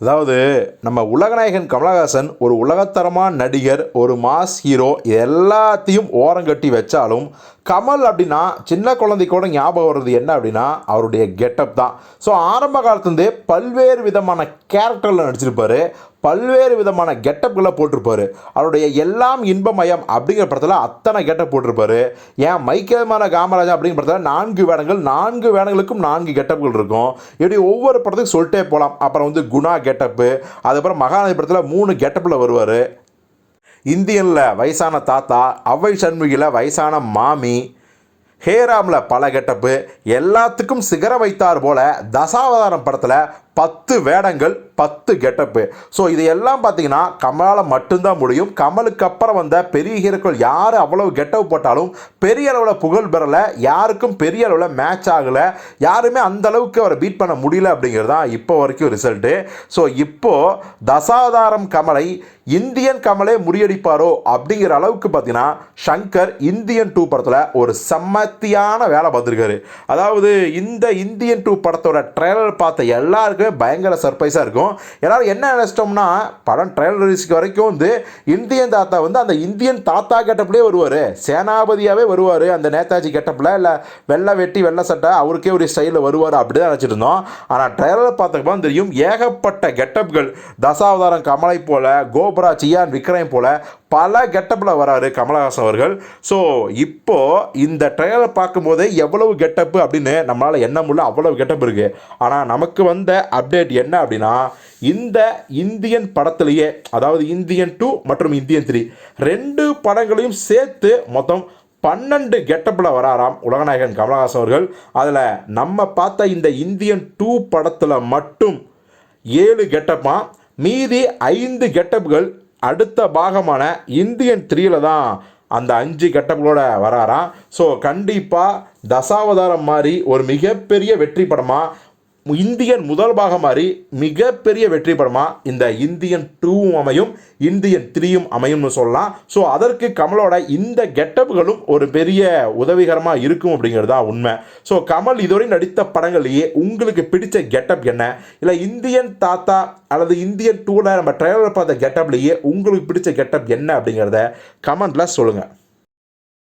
அதாவது நம்ம உலகநாயகன் கமலஹாசன் ஒரு உலகத்தரமான நடிகர் ஒரு மாஸ் ஹீரோ இது எல்லாத்தையும் ஓரங்கட்டி வச்சாலும் கமல் அப்படின்னா சின்ன குழந்தைக்கூட ஞாபகம் வர்றது என்ன அப்படின்னா அவருடைய கெட்டப் தான். ஸோ ஆரம்ப காலத்துலேருந்தே பல்வேறு விதமான கேரக்டரில் நடிச்சிருப்பார். பல்வேறு விதமான கெட்டப்களை போட்டிருப்பாரு. அவருடைய எல்லாம் இன்பமயம் அப்படிங்கிற படத்தில் அத்தனை கெட்டப் போட்டிருப்பாரு. ஏன் மைக்கேமான காமராஜா அப்படிங்கிற படத்தில் நான்கு வேடங்கள் நான்கு வேடங்களுக்கும் நான்கு கெட்டப்கள் இருக்கும். இப்படி ஒவ்வொரு படத்துக்கும் சொல்லிட்டே போகலாம் அப்புறம் வந்து குணா கெட்டப்பு அதுக்கப்புறம் மகாநதி படத்தில் மூணு கெட்டப்பில் வருவார். இந்தியனில் வயசான தாத்தா அவ்வை சண்முகியில் வயசான மாமி ஹேராமில் பல கெட்டப்பு எல்லாத்துக்கும் சிகர வைத்தார் போல தசாவதாரம் படத்தில் பத்து வேடங்கள் பத்து கெட்டப்பு ஸோ இது எல்லாம் பார்த்தீங்கன்னா கமலால் மட்டும்தான் முடியும். கமலுக்கு அப்புறம் வந்த பெரிய ஹீரோக்கள் யார் அவ்வளவு கெட்டப் போட்டாலும் பெரிய அளவில் புகழ் பெறலை யாருக்கும் பெரிய அளவில் மேட்ச் ஆகலை யாருமே அந்த அளவுக்கு அவரை பீட் பண்ண முடியல அப்படிங்கிறது தான் இப்போ வரைக்கும் ரிசல்ட்டு ஸோ இப்போது தசாதாரம் கமலை இந்தியன் கமலே முறியடிப்பாரோ அப்படிங்கிற அளவுக்கு பார்த்தீங்கன்னா ஷங்கர் இந்தியன் டூ படத்தில் ஒரு செம்மத்தியான வேலை பார்த்துருக்காரு. அதாவது இந்த இந்தியன் டூ படத்தோட ட்ரெய்லர் பார்த்த எல்லாருக்குமே பயங்கர சர்ப்ரைஸாக இருக்கும். எல்லாரும் என்ன நினச்சிட்டோம்னா படம் ட்ரெய்லர் ரிலீஸ்க்கு வரைக்கும் வந்து இந்தியன் தாத்தா வந்து அந்த இந்தியன் தாத்தா கெட்டப்லேயே வருவார். சேனாபதியாகவே வருவார் அந்த நேதாஜி கெட்டப்பில். இல்லை வெள்ளை வெட்டி வெள்ளை சட்டை அவருக்கே ஒரு ஸ்டைலில் வருவார் அப்படி தான் நினச்சிட்டு இருந்தோம். ஆனால் ட்ரெய்லர் பார்த்தப்போ தெரியும் ஏகப்பட்ட கெட்டப்கள் தசாவதாரம் கமலை போல கோபுரா சியான் விக்ரம் போல பல கெட்டப்பில் வராரு கமலஹாசன் அவர்கள். ஸோ இப்போ இந்த ட்ரெய்லர் பார்க்கும்போது எவ்வளவு கெட்டப்பு அப்படின்னு நம்மளால் எண்ண முடியல அவ்வளவு கெட்டப் இருக்குது ஆனால் நமக்கு வந்த அப்டேட் என்ன அப்படின்னா இந்த இந்தியன் படத்திலேயே அதாவது இந்தியன் டூ மற்றும் இந்தியன் த்ரீ ரெண்டு படங்களையும் சேர்த்து மொத்தம் பன்னெண்டு கெட்டப்பில் வராராம் உலகநாயகன் கமலஹாசன் அவர்கள். அதில் நம்ம பார்த்த இந்த இந்தியன் டூ படத்தில் மட்டும் ஏழு கெட்டப்பாக மீதி ஐந்து கெட்டப்புகள் அடுத்த பாகமான இந்தியன் த்ரீயில் தான் அந்த அஞ்சு கெட்டப்புகளோட வராராம். ஸோ கண்டிப்பாக தசாவதாரம் மாதிரி ஒரு மிகப்பெரிய வெற்றி படமாக இந்தியன் முதல் பாகம் மாதிரி மிகப்பெரிய வெற்றி படமாக இந்த இந்தியன் டூவும் அமையும் இந்தியன் த்ரீயும் அமையும்னு சொல்லலாம். ஸோ அதற்கு கமலோட இந்த கெட்டப்புகளும் ஒரு பெரிய உதவிகரமாக இருக்கும் அப்படிங்கிறது தான் உண்மை. ஸோ கமல் இதுவரை நடித்த படங்கள்லேயே உங்களுக்கு பிடித்த கெட்டப் என்ன? இல்லை இந்தியன் தாத்தா அல்லது இந்தியன் டூவில் நம்ம ட்ரெய்லர் பார்த்த கெட்டப்லேயே உங்களுக்கு பிடிச்ச கெட்டப் என்ன அப்படிங்கிறத கமெண்டில் சொல்லுங்கள்